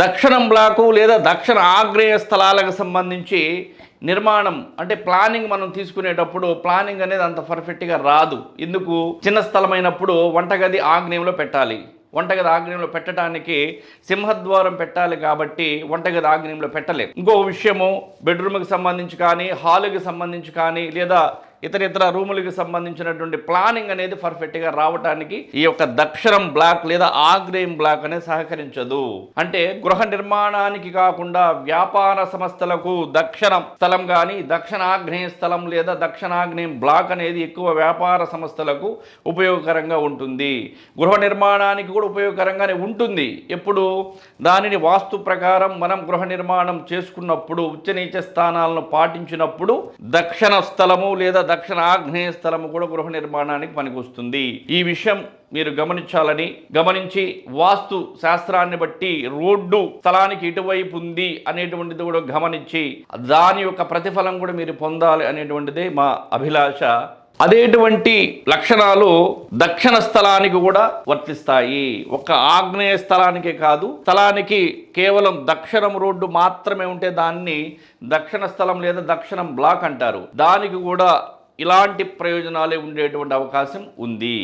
దక్షిణం బ్లాకు లేదా దక్షిణ ఆగ్నేయ స్థలాలకు సంబంధించి నిర్మాణం అంటే ప్లానింగ్ మనం తీసుకునేటప్పుడు ప్లానింగ్ అనేది అంత పర్ఫెక్ట్గా రాదు. ఎందుకు? చిన్న స్థలమైనప్పుడు వంటగది ఆగ్నేయంలో పెట్టాలి. వంటగది ఆగ్నేయంలో పెట్టడానికి సింహద్వారం పెట్టాలి కాబట్టి వంటగది ఆగ్నేయంలో పెట్టలేం. ఇంకో విషయము బెడ్రూమ్కి సంబంధించి కానీ హాలుకి సంబంధించి కానీ లేదా ఇతర ఇతర రూములకు సంబంధించినటువంటి ప్లానింగ్ అనేది పర్ఫెక్ట్గా రావడానికి ఈ యొక్క దక్షిణం బ్లాక్ లేదా ఆగ్నేయం బ్లాక్ అనేది సహకరించదు. అంటే గృహ నిర్మాణానికి కాకుండా వ్యాపార సంస్థలకు దక్షిణం స్థలం కానీ దక్షిణాగ్నేయ స్థలం లేదా దక్షిణాగ్నేయం బ్లాక్ అనేది ఎక్కువ వ్యాపార సంస్థలకు ఉపయోగకరంగా ఉంటుంది. గృహ నిర్మాణానికి కూడా ఉపయోగకరంగానే ఉంటుంది. ఎప్పుడు? దానిని వాస్తు ప్రకారం మనం గృహ నిర్మాణం చేసుకున్నప్పుడు ఉచ్చ నీచ స్థానాలను పాటించినప్పుడు దక్షిణ స్థలము లేదా దక్షిణ ఆగ్నేయ స్థలము కూడా గృహ నిర్మాణానికి పనికొస్తుంది. ఈ విషయం మీరు గమనించాలని గమనించి వాస్తు శాస్త్రాన్ని బట్టి రోడ్డు స్థలానికి ఇటువైపు ఉంది అనేటువంటిది కూడా గమనించి దాని యొక్క ప్రతిఫలం కూడా మీరు పొందాలి అనేటువంటిదే మా అభిలాష. అదేటువంటి లక్షణాలు దక్షిణ స్థలానికి కూడా వర్తిస్తాయి. ఒక ఆగ్నేయ స్థలానికే కాదు స్థలానికి కేవలం దక్షిణం రోడ్డు మాత్రమే ఉంటే దాన్ని దక్షిణ స్థలం లేదా దక్షిణం బ్లాక్ అంటారు. దానికి కూడా ఇలాంటి ప్రయోజనాలే ఉండేటువంటి అవకాశం ఉంది.